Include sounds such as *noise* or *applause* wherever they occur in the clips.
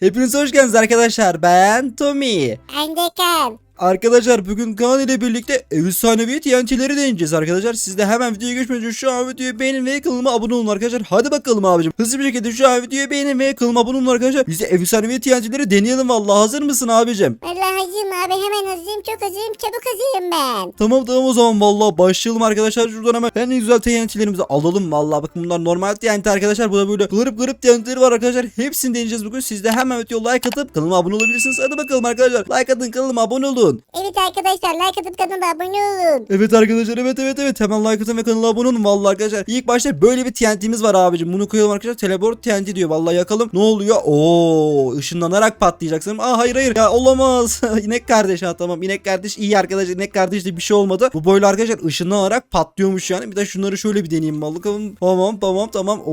Hepiniz hoş geldiniz arkadaşlar. Ben Tommy. Ben de kan. Arkadaşlar bugün Kaan ile birlikte efsanevi TNT'leri deneyeceğiz arkadaşlar. Siz de hemen videoya geçmeden önce şu an videoyu beğenin ve kanalıma abone olun arkadaşlar. Hadi bakalım abicim. Hızlı bir şekilde şu an videoyu beğenin ve kanalıma abone olun arkadaşlar. Biz de efsanevi TNT'leri deneyelim vallahi. Hazır mısın abicim? Vallahi hazırım abi hemen hazırım çok hazırım çabuk hazırım ben. Tamam tamam o zaman vallahi başlayalım arkadaşlar. Şuradan hemen en güzel TNT'lerimizi alalım vallahi. Bakın bunlar normal TNT arkadaşlar. Bu da böyle gırıp gırıp TNT'leri var arkadaşlar. Hepsini deneyeceğiz bugün. Siz de hemen video like atıp kanalıma abone olabilirsiniz. Hadi bakalım arkadaşlar. Like atın kanalıma abone olun. Evet arkadaşlar like atıp kanala abone olun. Evet arkadaşlar evet evet evet hemen like atın ve kanala abone olun vallahi arkadaşlar. İlk başta böyle bir TNT'miz var abicim. Bunu koyalım arkadaşlar. Teleport TNT diyor. Vallahi yakalım. Ne oluyor? Oo ışınlanarak patlayacak sanırım. Aa hayır hayır. Ya olamaz. *laughs* inek kardeş ha tamam. İnek kardeş iyi arkadaşlar. İnek kardeş de bir şey olmadı. Bu böyle arkadaşlar ışınlanarak patlıyormuş yani. Bir de şunları şöyle bir deneyeyim bakalım. Tamam tamam tamam. Oo,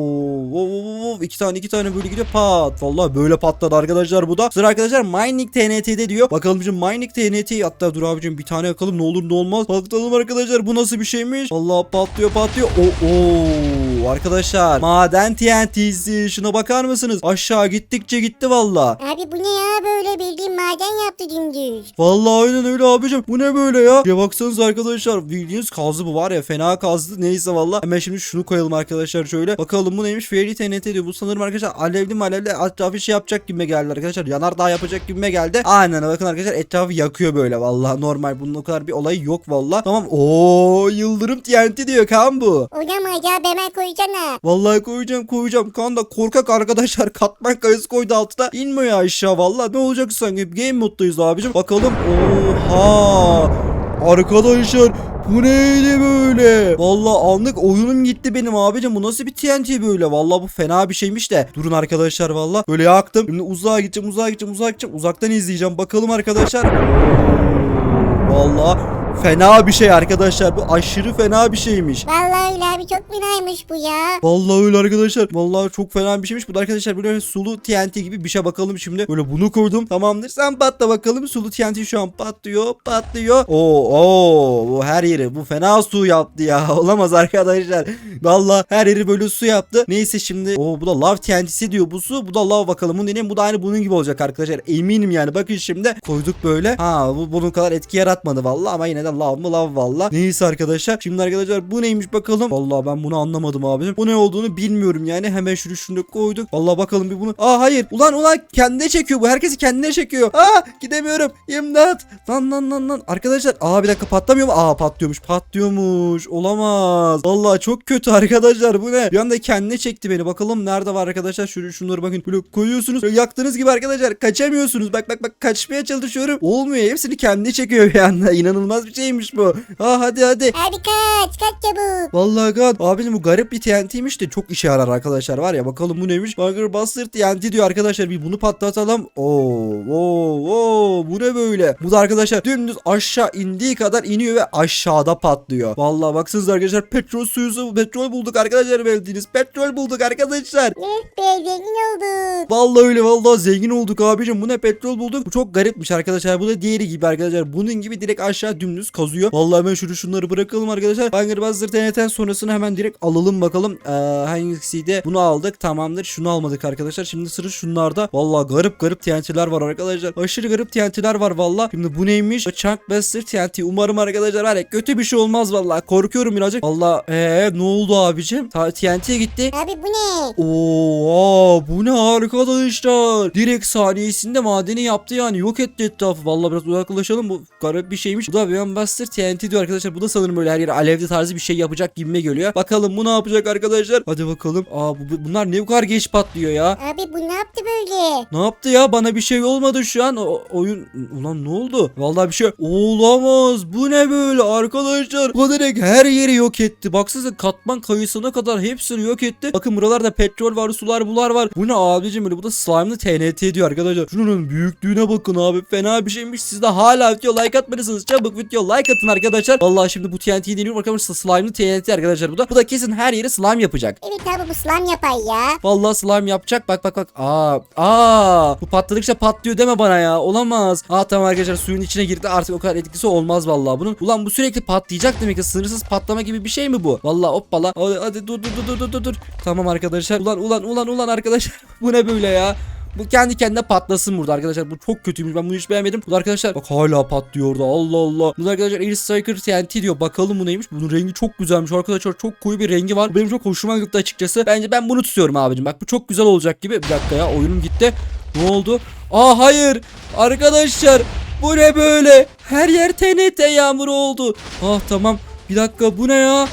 oo, oo, oo. iki tane iki tane böyle gidiyor pat. Vallahi böyle patladı arkadaşlar bu da. Sıra arkadaşlar Mining TNT'de diyor. Bakalım bizim Mining TNT hatta dur abicim bir tane yakalım ne olur ne olmaz. Bakalım arkadaşlar bu nasıl bir şeymiş. Allah patlıyor patlıyor. Oo, oo. Arkadaşlar maden TNT'si şuna bakar mısınız? Aşağı gittikçe gitti valla. Abi bu ne ya böyle bildiğin maden yaptı dümdüz. Vallahi aynen öyle abicim. Bu ne böyle ya? Ya baksanız arkadaşlar bildiğiniz kazdı bu var ya fena kazdı. Neyse valla. Hemen şimdi şunu koyalım arkadaşlar şöyle. Bakalım bu neymiş? Fairy TNT diyor. Bu sanırım arkadaşlar alevli malevli etrafı şey yapacak gibi geldi arkadaşlar. Yanardağ yapacak gibi geldi. Aynen bakın arkadaşlar etrafı yakıyor böyle valla. Normal bunun o kadar bir olayı yok valla. Tamam. Oo yıldırım TNT diyor kan bu. Oynama ya hemen koysana. Vallahi koyacağım koyacağım. Kan da korkak arkadaşlar *laughs* katman kayısı koydu altına. İnmiyor aşağı vallahi. Ne olacak sanki? Game moddayız abicim. Bakalım. Oha. Arkadaşlar bu neydi böyle? Vallahi anlık oyunum gitti benim abicim. Bu nasıl bir TNT böyle? Vallahi bu fena bir şeymiş de. Durun arkadaşlar vallahi. Böyle yaktım. Şimdi uzağa gideceğim, uzağa gideceğim, uzağa gideceğim. Uzaktan izleyeceğim. Bakalım arkadaşlar. Vallahi fena bir şey arkadaşlar. Bu aşırı fena bir şeymiş. Vallahi öyle abi çok fenaymış bu ya. Vallahi öyle arkadaşlar. Vallahi çok fena bir şeymiş. Bu da arkadaşlar böyle sulu TNT gibi bir şey bakalım şimdi. Böyle bunu koydum. Tamamdır. Sen patla bakalım. Sulu TNT şu an patlıyor. Patlıyor. Oo, oo. Bu her yeri. Bu fena su yaptı ya. *laughs* Olamaz arkadaşlar. Vallahi her yeri böyle su yaptı. Neyse şimdi. Oo bu da lav TNT'si diyor bu su. Bu da lav bakalım. Bu deneyim. Bu da aynı bunun gibi olacak arkadaşlar. Eminim yani. Bakın şimdi. Koyduk böyle. Ha bu bunun kadar etki yaratmadı vallahi ama yine de lav mı lav valla. Neyse arkadaşlar. Şimdi arkadaşlar bu neymiş bakalım. Vallahi ben bunu anlamadım abicim. Bu ne olduğunu bilmiyorum yani. Hemen şunu şunu koyduk. Vallahi bakalım bir bunu. Aa hayır. Ulan ulan kendine çekiyor bu. Herkesi kendine çekiyor. Aa gidemiyorum. İmdat. Lan lan lan lan. Arkadaşlar aa bir dakika patlamıyor mu? Aa patlıyormuş. Patlıyormuş. Olamaz. Vallahi çok kötü arkadaşlar. Bu ne? Bir anda kendine çekti beni. Bakalım nerede var arkadaşlar. Şunu şunları bakın. Böyle koyuyorsunuz. Böyle yaktığınız gibi arkadaşlar kaçamıyorsunuz. Bak bak bak kaçmaya çalışıyorum. Olmuyor. Hepsini kendine çekiyor bir anda. İnanılmaz bir şeymiş bu. Aa hadi hadi. Abi kaç kaç çabuk. Vallahi God. Abicim bu garip bir TNT'ymiş de çok işe yarar arkadaşlar var ya. Bakalım bu neymiş? Bunker Buster TNT diyor arkadaşlar. Bir bunu patlatalım. Oo, oo, oo. Bu ne böyle? Bu da arkadaşlar dümdüz aşağı indiği kadar iniyor ve aşağıda patlıyor. Vallahi baksanıza arkadaşlar petrol suyu petrol bulduk arkadaşlar bildiğiniz. Petrol bulduk arkadaşlar. Evet be zengin olduk. Vallahi öyle vallahi zengin olduk abicim. Bu ne petrol bulduk. Bu çok garipmiş arkadaşlar. Bu da diğeri gibi arkadaşlar. Bunun gibi direkt aşağı dümdüz kazıyor. Vallahi hemen şunu şunları bırakalım arkadaşlar. Banger Buzzer TNT'den sonrasını hemen direkt alalım bakalım. Ee, hangisiydi? Bunu aldık. Tamamdır. Şunu almadık arkadaşlar. Şimdi sıra şunlarda. Vallahi garip garip TNT'ler var arkadaşlar. Aşırı garip TNT'ler var vallahi. Şimdi bu neymiş? Chunk Buster TNT. Umarım arkadaşlar ya kötü bir şey olmaz vallahi. Korkuyorum birazcık. Vallahi ee ne oldu abicim? TNT'ye gitti. Abi bu ne? Oo bu ne arkadaşlar? Direkt saniyesinde madeni yaptı yani yok etti etrafı. Vallahi biraz uzaklaşalım bu garip bir şeymiş. Bu da Beyond Buster TNT diyor arkadaşlar. Bu da sanırım böyle her yere alevli tarzı bir şey yapacak gibime geliyor. Bakalım bu ne yapacak arkadaşlar? Hadi bakalım. Aa bu, bu- bunlar ne bu kadar geç patlıyor ya? Abi bu ne yaptı böyle? Ne yaptı ya? Bana bir şey olmadı şu an. O, oyun ulan ne oldu? Vallahi bir şey olamaz. Bu ne böyle arkadaşlar? Bu direkt her yeri yok etti. Baksanıza katman kayısına kadar hepsini yok etti. Bakın buralarda petrol var, sular, bular var. Bu ne abicim böyle? Bu da slime'lı TNT diyor arkadaşlar. Şunun büyüklüğüne bakın abi. Fena bir şeymiş. Siz de hala video like atmadıysanız çabuk video like atın arkadaşlar. Vallahi şimdi bu TNT'yi deniyorum arkadaşlar. Slime'lı TNT arkadaşlar bu da. Bu da kesin her yeri slime yapacak. Evet abi bu slime yapay ya. Vallahi slime yapacak. Bak bak bak. Aa, aa. Bu patladıkça patlıyor deme bana ya. Olamaz. Aa tamam arkadaşlar suyun içine girdi. Artık o kadar etkisi olmaz vallahi bunun. Ulan bu sürekli patlayacak demek ki. Sınırsız patlama gibi bir şey mi bu? Vallahi hoppala. Hadi, hadi dur dur dur dur dur dur. Tamam arkadaşlar. Ulan ulan ulan ulan arkadaşlar. *laughs* bu ne böyle ya? Bu kendi kendine patlasın burada arkadaşlar. Bu çok kötüymüş. Ben bunu hiç beğenmedim. Bu da arkadaşlar bak hala patlıyor orada. Allah Allah. Bu da arkadaşlar Air Striker TNT diyor. Bakalım bu neymiş. Bunun rengi çok güzelmiş arkadaşlar. Çok koyu bir rengi var. Benim çok hoşuma gitti açıkçası. Bence ben bunu tutuyorum abicim. Bak bu çok güzel olacak gibi. Bir dakika ya oyunum gitti. Ne oldu? Aa hayır. Arkadaşlar bu ne böyle? Her yer TNT yağmuru oldu. Ah tamam. Bir dakika bu ne ya?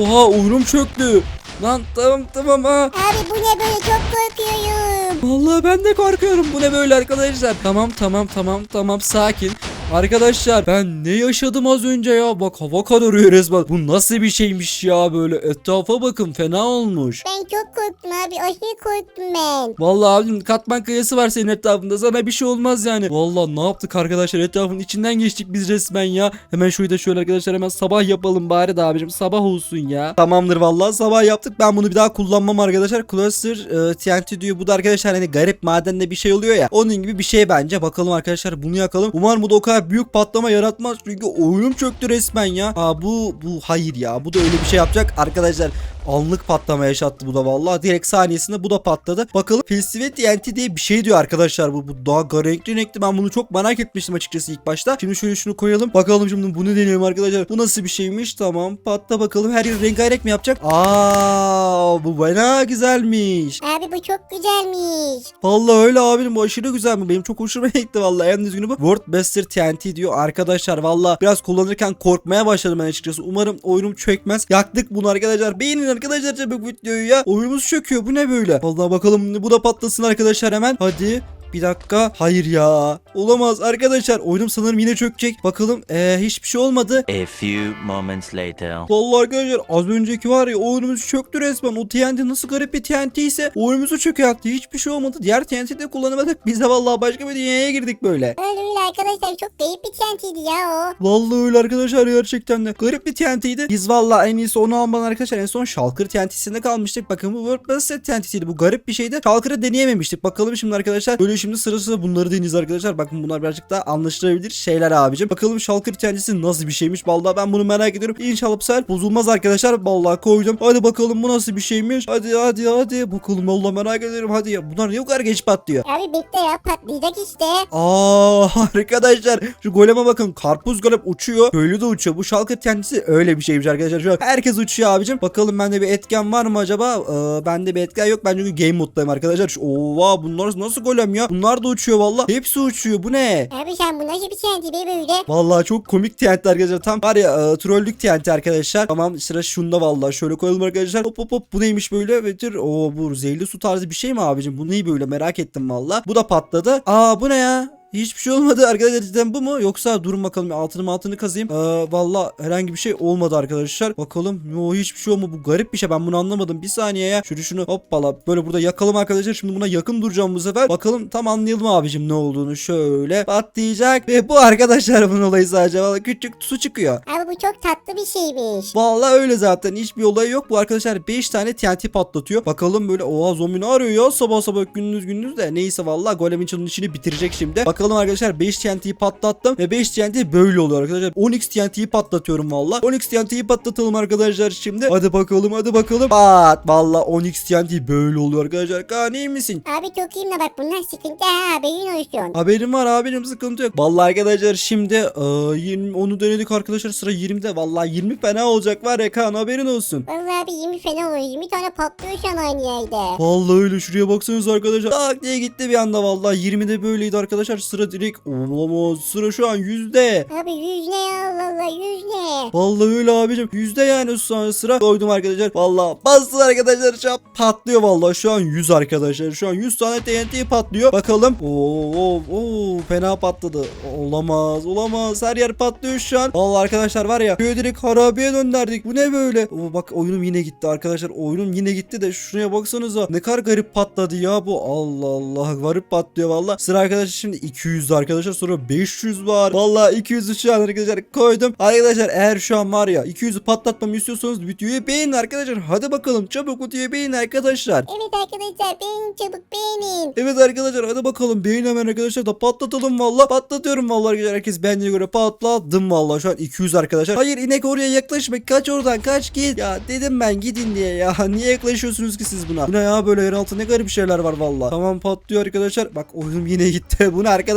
Oha oyunum çöktü. Lan tamam tamam ha. Abi bu ne böyle çok korkuyorum. Vallahi ben de korkuyorum. Bu ne böyle arkadaşlar? Tamam tamam tamam tamam sakin. Arkadaşlar ben ne yaşadım az önce ya? Bak hava kararıyor resmen. Bu nasıl bir şeymiş ya böyle? Etrafa bakın fena olmuş. Ben çok korktum abi aşırı korktum ben. Vallahi abim katman kayası var senin etrafında. Sana bir şey olmaz yani. Vallahi ne yaptık arkadaşlar? Etrafın içinden geçtik biz resmen ya. Hemen şurayı da şöyle arkadaşlar hemen sabah yapalım bari de abicim. Sabah olsun ya. Tamamdır vallahi sabah yaptık. Ben bunu bir daha kullanmam arkadaşlar. Cluster e, TNT diyor. Bu da arkadaşlar hani garip madende bir şey oluyor ya. Onun gibi bir şey bence. Bakalım arkadaşlar bunu yakalım. Umarım bu da o kadar büyük patlama yaratmaz. Çünkü oyunum çöktü resmen ya. Aa bu bu hayır ya. Bu da öyle bir şey yapacak. Arkadaşlar anlık patlama yaşattı bu da vallahi. Direkt saniyesinde bu da patladı. Bakalım Festival TNT diye bir şey diyor arkadaşlar bu. Bu daha renkli renkli. Ben bunu çok merak etmiştim açıkçası ilk başta. Şimdi şöyle şunu koyalım. Bakalım şimdi bunu deneyelim arkadaşlar. Bu nasıl bir şeymiş? Tamam. Patla bakalım. Her yer rengarenk mi yapacak? Aa bu bana güzelmiş. Abi bu çok güzelmiş. Vallahi öyle abim bu aşırı güzel mi? Benim çok hoşuma gitti vallahi. En düzgünü bu. World Bester TNT diyor arkadaşlar. Vallahi biraz kullanırken korkmaya başladım ben açıkçası. Umarım oyunum çökmez. Yaktık bunu arkadaşlar. Beğenin arkadaşlar çabuk videoyu ya. Oyunumuz çöküyor. Bu ne böyle? Vallahi bakalım bu da patlasın arkadaşlar hemen. Hadi. Bir dakika. Hayır ya. Olamaz arkadaşlar. Oyunum sanırım yine çökecek. Bakalım. Ee, hiçbir şey olmadı. A few moments later. Vallahi arkadaşlar az önceki var ya oyunumuz çöktü resmen. O TNT nasıl garip bir TNT ise oyunumuzu çökertti. Hiçbir şey olmadı. Diğer TNT de kullanamadık. Biz de vallahi başka bir dünyaya girdik böyle. Öyle öyle arkadaşlar çok garip bir çentiydi ya o. Vallahi öyle arkadaşlar gerçekten de. Garip bir TNT'ydi. Biz vallahi en iyisi onu almadan arkadaşlar en son Shulker TNT'sinde kalmıştık. Bakın bu World Best TNT'siydi. Bu garip bir şeydi. Shulker'ı deneyememiştik. Bakalım şimdi arkadaşlar. Böyle şimdi sıra sıra bunları deneyeceğiz arkadaşlar. Bakın bunlar birazcık daha anlaşılabilir şeyler abicim. Bakalım Shulker TNT'si nasıl bir şeymiş. Vallahi ben bunu merak ediyorum. İnşallah bu sefer bozulmaz arkadaşlar. Vallahi koydum. Hadi bakalım bu nasıl bir şeymiş. Hadi hadi hadi. Bakalım vallahi merak ediyorum. Hadi ya. Bunlar niye bu kadar geç patlıyor? Abi bekle ya patlayacak işte. Aa *laughs* arkadaşlar şu goleme bakın karpuz golem uçuyor köylü de uçuyor bu şalkır kendisi öyle bir şeymiş arkadaşlar şu an herkes uçuyor abicim bakalım bende bir etken var mı acaba ee, bende bir etken yok ben çünkü game moddayım arkadaşlar Şu- Ova bunlar nasıl golem ya bunlar da uçuyor valla hepsi uçuyor bu ne Abi sen bu nasıl bir çenti be böyle? Vallahi çok komik TNT arkadaşlar. Tam var ya e, trollük TNT arkadaşlar. Tamam sıra şunda vallahi. Şöyle koyalım arkadaşlar. Hop hop hop. Bu neymiş böyle? Vetir. Oo bu zehirli su tarzı bir şey mi abicim? Bu neyi böyle merak ettim valla. Bu da patladı. Aa bu ne ya? Hiçbir şey olmadı arkadaşlar cidden bu mu? Yoksa durun bakalım altını altını kazayım. Ee, Valla herhangi bir şey olmadı arkadaşlar. Bakalım. Yo hiçbir şey olmadı. Bu garip bir şey ben bunu anlamadım. Bir saniye ya. Şunu şunu hoppala. Böyle burada yakalım arkadaşlar. Şimdi buna yakın duracağım bu sefer. Bakalım tam anlayalım abicim ne olduğunu. Şöyle patlayacak. Ve bu arkadaşlar bunun olayı sadece. Valla küçük su çıkıyor. Abi bu çok tatlı bir şeymiş. Vallahi öyle zaten hiçbir olayı yok. Bu arkadaşlar 5 tane TNT patlatıyor. Bakalım böyle oha zombi ne arıyor ya sabah sabah gündüz gündüz de. Neyse vallahi golemin içini bitirecek şimdi. Bakalım arkadaşlar 5 TNT'yi patlattım ve 5 TNT böyle oluyor arkadaşlar. 10x TNT'yi patlatıyorum vallahi. 10x TNT'yi patlatalım arkadaşlar şimdi. Hadi bakalım hadi bakalım. Pat vallahi 10x TNT böyle oluyor arkadaşlar. Kaan iyi misin? Abi çok iyiyim de bak bunlar sıkıntı ha haberin olsun. Haberim var abicim sıkıntı yok. Vallahi arkadaşlar şimdi e, 20 onu denedik arkadaşlar sıra 20'de. Vallahi 20 fena olacak var ya Kaan haberin olsun. Vallahi abi 20 fena oluyor 20 tane patlıyor şu an aynı yerde. Vallahi öyle şuraya baksanız arkadaşlar. Tak diye gitti bir anda vallahi 20'de böyleydi arkadaşlar. Sıra direkt olamaz. Sıra şu an yüzde. Abi 100 ne ya Allah Allah 100 ne? Vallahi öyle abicim. Yüzde yani şu an sıra. Koydum arkadaşlar. Vallahi bastı arkadaşlar şu an patlıyor vallahi. Şu an 100 arkadaşlar. Şu an 100 tane TNT patlıyor. Bakalım. Oo, oo, oo, fena patladı. Olamaz olamaz. Her yer patlıyor şu an. Vallahi arkadaşlar var ya. Köyü direkt harabeye döndürdük. Bu ne böyle? Oo, bak oyunum yine gitti arkadaşlar. Oyunum yine gitti de şuraya baksanıza. Ne kadar garip patladı ya bu. Allah Allah. Garip patlıyor valla. Sıra arkadaşlar şimdi 200 arkadaşlar. Sonra 500 var. Valla 200'ü şu an arkadaşlar koydum. Arkadaşlar eğer şu an var ya 200'ü patlatmamı istiyorsanız videoyu beğenin arkadaşlar. Hadi bakalım çabuk videoyu beğenin arkadaşlar. Evet arkadaşlar beğenin çabuk beğenin. Evet arkadaşlar hadi bakalım beğenin hemen arkadaşlar da patlatalım valla. Patlatıyorum valla arkadaşlar. Herkes beğendiğine göre patladım valla. Şu an 200 arkadaşlar. arkadaşlar. Hayır inek oraya yaklaşma. Kaç oradan kaç git. Ya dedim ben gidin diye ya. *laughs* Niye yaklaşıyorsunuz ki siz buna? Bu ne ya böyle yer altı ne garip şeyler var valla. Tamam patlıyor arkadaşlar. Bak oyunum yine gitti. *laughs* Bu ne arkadaşlar?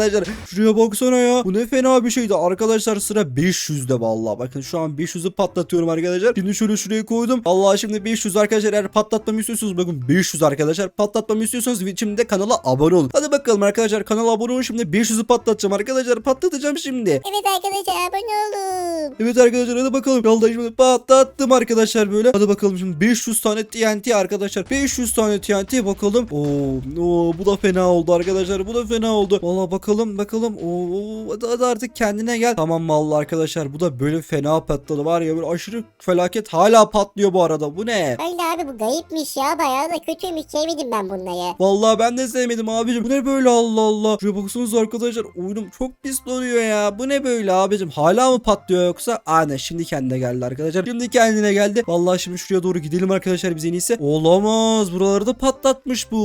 Şuraya baksana ya. Bu ne fena bir şeydi. Arkadaşlar sıra 500'de valla. Bakın şu an 500'ü patlatıyorum arkadaşlar. Şimdi şöyle şuraya koydum. Allah şimdi 500 arkadaşlar eğer patlatmamı istiyorsanız bakın 500 arkadaşlar. Patlatmamı istiyorsanız şimdi de kanala abone olun. Hadi bakalım arkadaşlar kanala abone olun. Şimdi 500'ü patlatacağım arkadaşlar. Patlatacağım şimdi. Evet arkadaşlar abone olun. Evet arkadaşlar hadi bakalım. Yolda şimdi patlattım arkadaşlar böyle. Hadi bakalım şimdi 500 tane TNT arkadaşlar. 500 tane TNT bakalım. Oo, oo bu da fena oldu arkadaşlar. Bu da fena oldu. Valla bakalım bakalım. Oo hadi, hadi artık kendine gel. Tamam vallahi arkadaşlar bu da böyle fena patladı var ya böyle aşırı felaket hala patlıyor bu arada. Bu ne? Hayır abi bu gayipmiş ya bayağı da kötüymüş sevmedim ben bunları. Vallahi ben de sevmedim abicim. Bu ne böyle Allah Allah. Şuraya baksanıza arkadaşlar. Oyunum çok pis donuyor ya. Bu ne böyle abicim? Hala mı patlıyor yoksa? Aynen şimdi kendine geldi arkadaşlar. Şimdi kendine geldi. Vallahi şimdi şuraya doğru gidelim arkadaşlar biz en iyisi. Olamaz. Buraları da patlatmış bu.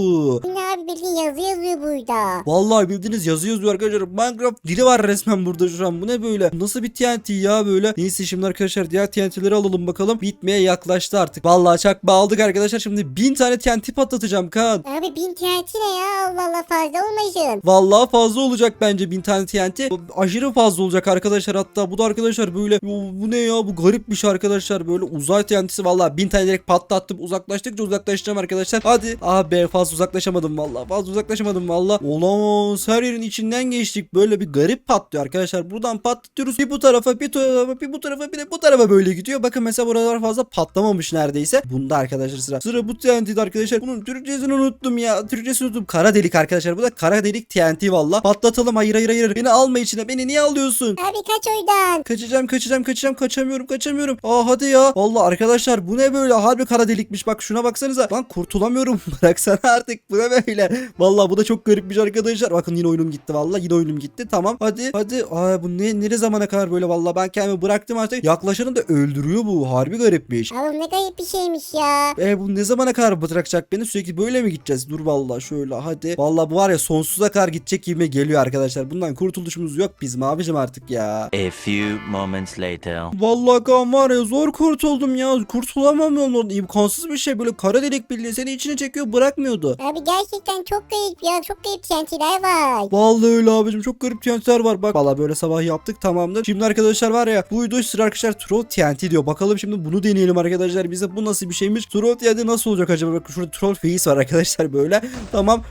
Bu ne abi bildiğin yazı yazıyor burada. Vallahi bildiğiniz yazı yazıyor arkadaşlar. Minecraft dili var resmen burada şu an. Bu ne böyle? Nasıl bir TNT ya böyle? Neyse şimdi arkadaşlar diğer TNT'leri alalım bakalım. Bitmeye yaklaştı artık. Vallahi çakma aldık arkadaşlar. Şimdi bin tane TNT patlatacağım Kaan. Abi bin TNT ne ya Allah Allah fazla olmasın. Vallahi fazla olacak bence bin tane TNT. Aşırı fazla olacak arkadaşlar hatta. Bu da arkadaşlar böyle bu, ne ya bu garip bir şey arkadaşlar. Böyle uzay TNT'si vallahi bin tane direkt patlattım. Uzaklaştıkça uzaklaşacağım arkadaşlar. Hadi. Abi fazla uzaklaşamadım vallahi. Fazla uzaklaşamadım vallahi. Olamaz. Her yerin içinden geçtik. Böyle bir garip patlıyor arkadaşlar. Buradan patlatıyoruz. Bir bu tarafa bir tarafa bir bu tarafa bir de bu tarafa böyle gidiyor. Bakın mesela buralar fazla patlamamış neredeyse. Bunda arkadaşlar sıra. Sıra bu TNT'de arkadaşlar. Bunun Türkçesini unuttum ya. Türkçesini unuttum. Kara delik arkadaşlar. Bu da kara delik TNT valla. Patlatalım. Hayır hayır hayır. Beni alma içine. Beni niye alıyorsun? Abi kaç oradan. Kaçacağım kaçacağım kaçacağım kaçamıyorum kaçamıyorum. Aa hadi ya. Vallahi arkadaşlar bu ne böyle harbi kara delikmiş. Bak şuna baksanıza. Lan kurtulamıyorum. *laughs* Bıraksana artık. Bu ne böyle? Vallahi bu da çok garipmiş arkadaşlar. Bakın yine oyunum gitti vallahi. Yine oyunum gitti. Tamam. Hadi hadi. Aa bu ne ne zamana kadar böyle vallahi ben kendimi bıraktım artık. Yaklaşanı da öldürüyor bu. Harbi garipmiş. Abi ne garip bir şeymiş ya. E bu ne zamana kadar bırakacak beni? Sürekli böyle mi gideceğiz? Dur vallahi şöyle hadi. Vallahi bu var ya sonsuza kadar gidecek gibi geliyor arkadaşlar. Bundan kurtuluşumuz yok bizim abicim artık ya. A few moments later. Vallahi kan var ya zor kurtuldum ya. Kurtulamam ondan. İmkansız bir şey. Böyle kara delik bildiğin seni içine çekiyor bırakmıyordu. Abi gerçekten çok garip ya çok garip TNT'ler var. Vallahi öyle abicim çok garip TNT'ler var bak. Vallahi böyle sabah yaptık tamamdır. Şimdi arkadaşlar var ya bu video sıra arkadaşlar Troll TNT diyor. Bakalım şimdi bunu deneyelim arkadaşlar. Bize bu nasıl bir şeymiş? Troll TNT nasıl olacak acaba? Bakın şurada Troll Face var arkadaşlar böyle. *laughs* Tamam.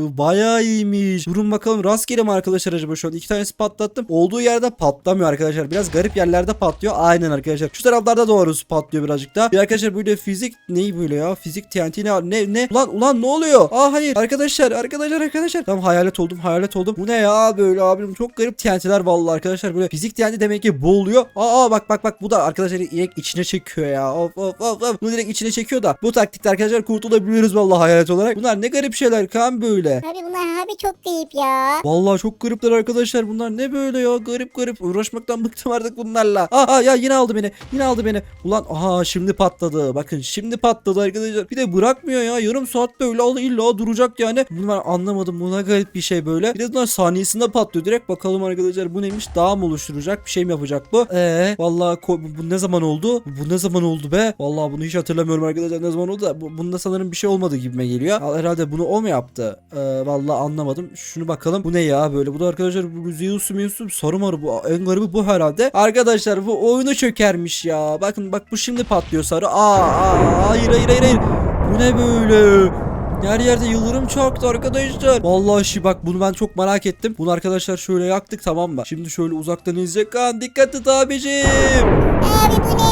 Bu bayağı iyiymiş. Durun bakalım rastgele mi arkadaşlar acaba şu an? İki tanesi patlattım. Olduğu yerde patlamıyor arkadaşlar. Biraz garip yerlerde patlıyor. Aynen arkadaşlar. Şu taraflarda doğrusu patlıyor birazcık daha. Bir arkadaşlar böyle fizik neyi böyle ya? Fizik TNT ne ne ne? Ulan ulan ne oluyor? Aa hayır. Arkadaşlar arkadaşlar arkadaşlar. Tamam hayalet oldum hayalet oldum. Bu ne ya böyle abim? Çok garip TNT'ler vallahi arkadaşlar. Böyle fizik TNT demek ki bu oluyor. Aa, aa bak bak bak bu da arkadaşlar direkt içine çekiyor ya. Of of of of. Bunu direkt içine çekiyor da. Bu taktikte arkadaşlar kurtulabiliyoruz vallahi hayalet olarak. Bunlar ne garip şeyler kan böyle. Abi bunlar abi çok garip ya. Vallahi çok garipler arkadaşlar bunlar ne böyle ya garip garip uğraşmaktan bıktım artık bunlarla. Aa ya yine aldı beni yine aldı beni. Ulan aha şimdi patladı bakın şimdi patladı arkadaşlar. Bir de bırakmıyor ya yarım saat böyle al illa duracak yani. Bunu ben anlamadım buna garip bir şey böyle. Bir de bunlar saniyesinde patlıyor direkt bakalım arkadaşlar bu neymiş dağ mı oluşturacak bir şey mi yapacak bu? Eee vallahi bu, ne zaman oldu? Bu ne zaman oldu be? Vallahi bunu hiç hatırlamıyorum arkadaşlar ne zaman oldu da bu, bunda sanırım bir şey olmadı gibime geliyor. Al, Herhalde bunu o mu yaptı? Ee, vallahi anlamadım. Şunu bakalım. Bu ne ya böyle? Bu da arkadaşlar bu Zeus mu Zeus mu? Sarı marı bu. En garibi bu herhalde. Arkadaşlar bu oyunu çökermiş ya. Bakın bak bu şimdi patlıyor sarı. Aa, aa hayır hayır hayır hayır. Bu ne böyle? Her yerde yıldırım çarptı arkadaşlar. Vallahi şi bak bunu ben çok merak ettim. Bunu arkadaşlar şöyle yaktık tamam mı? Şimdi şöyle uzaktan izleyecek. Kaan dikkat et abicim. Abi bu ne?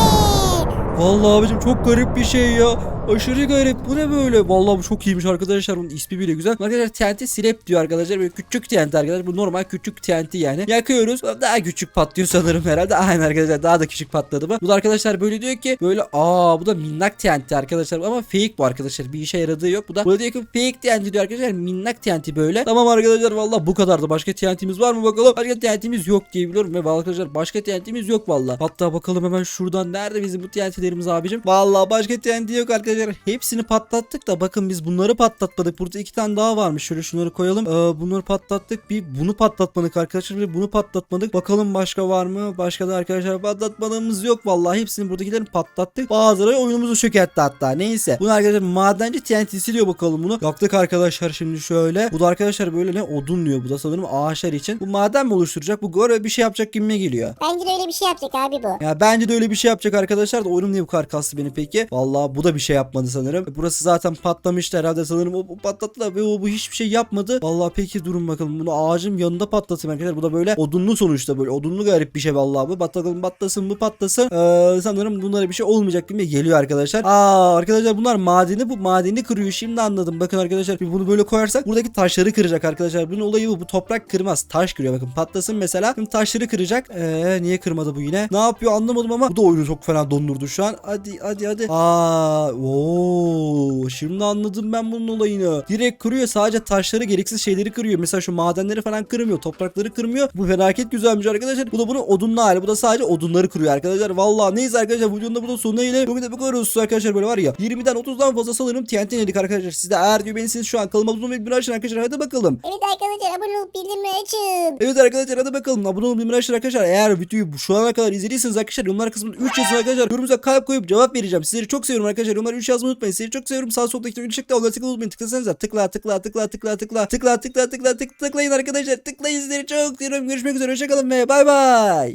Vallahi abicim çok garip bir şey ya. Aşırı garip. Bu ne böyle? Vallahi bu çok iyiymiş arkadaşlar. Bunun ismi bile güzel. Arkadaşlar TNT Sirep diyor arkadaşlar. Böyle küçük TNT arkadaşlar. Bu normal küçük TNT yani. Yakıyoruz. Daha küçük patlıyor sanırım herhalde. Aynen arkadaşlar. Daha da küçük patladı bu. Bu da arkadaşlar böyle diyor ki böyle aa bu da minnak TNT arkadaşlar. Ama fake bu arkadaşlar. Bir işe yaradığı yok. Bu da böyle diyor ki fake TNT diyor arkadaşlar. Minnak TNT böyle. Tamam arkadaşlar vallahi bu kadardı. Başka TNT'miz var mı bakalım? Başka TNT'miz yok diye biliyorum. Ve arkadaşlar başka TNT'miz yok vallahi. Hatta bakalım hemen şuradan nerede bizim bu TNT'lerimiz abicim? Vallahi başka TNT yok arkadaşlar. Arkadaşlar hepsini patlattık da bakın biz bunları patlatmadık. Burada iki tane daha varmış. Şöyle şunları koyalım. Ee, bunları patlattık. Bir bunu patlatmadık arkadaşlar. Bir bunu patlatmadık. Bakalım başka var mı? Başka da arkadaşlar patlatmadığımız yok vallahi. Hepsini buradakilerini patlattık. Bazıları oyunumuzu çökertti hatta. Neyse. Bunu arkadaşlar madenci TNT'si diyor bakalım bunu. Yaktık arkadaşlar şimdi şöyle. Bu da arkadaşlar böyle ne odun diyor. Bu da sanırım ağaçlar için. Bu maden mi oluşturacak? Bu böyle bir şey yapacak gibime geliyor. Bence de öyle bir şey yapacak abi bu. Ya bence de öyle bir şey yapacak arkadaşlar da oyunum niye bu kadar kastı beni peki? Vallahi bu da bir şey yapmadı sanırım. Burası zaten patlamıştı herhalde sanırım. O, o patlattılar ve o bu hiçbir şey yapmadı. Vallahi peki durun bakalım. Bunu ağacın yanında patlatayım arkadaşlar. Bu da böyle odunlu sonuçta böyle. Odunlu garip bir şey vallahi bu. Bakalım patlasın bu patlasın. Ee, sanırım bunlara bir şey olmayacak gibi geliyor arkadaşlar. Aa arkadaşlar bunlar madeni bu madeni kırıyor. Şimdi anladım. Bakın arkadaşlar bunu böyle koyarsak buradaki taşları kıracak arkadaşlar. Bunun olayı bu. Bu toprak kırmaz. Taş kırıyor. Bakın patlasın mesela. Şimdi taşları kıracak. Ee, niye kırmadı bu yine? Ne yapıyor anlamadım ama bu da oyunu çok fena dondurdu şu an. Hadi hadi hadi. Aa, oo, şimdi anladım ben bunun olayını. Direkt kırıyor. Sadece taşları gereksiz şeyleri kırıyor. Mesela şu madenleri falan kırmıyor. Toprakları kırmıyor. Bu felaket güzelmiş arkadaşlar. Bu da bunun odunlu hali. Bu da sadece odunları kırıyor arkadaşlar. Vallahi neyse arkadaşlar videonun da burada sonuna gelelim. Bugün de bu kadar olsun arkadaşlar böyle var ya. 20'den 30'dan fazla sanırım TNT yedik arkadaşlar. Siz de eğer diyor beğenirseniz şu an kanalıma abone olmayı bir açın arkadaşlar. Hadi bakalım. Evet arkadaşlar abone olup bildirimleri açın. Evet arkadaşlar hadi bakalım abone olun bildirim açın arkadaşlar. Eğer videoyu şu ana kadar izlediyseniz arkadaşlar yorumlar kısmında 3 yazın arkadaşlar. Yorumunuza kalp koyup cevap vereceğim. Sizleri çok seviyorum arkadaşlar. Yorumları 3 görüş yazmayı unutmayın. Sizi çok seviyorum. Sağ soldaki bir çıktı. Onları tıkla unutmayın. Tıklasanıza. Tıkla tıkla tıkla tıkla tıkla. Tıkla tıkla tıkla tık tıklayın arkadaşlar. Tıklayın sizleri çok seviyorum. Görüşmek üzere. Hoşçakalın ve bay bay.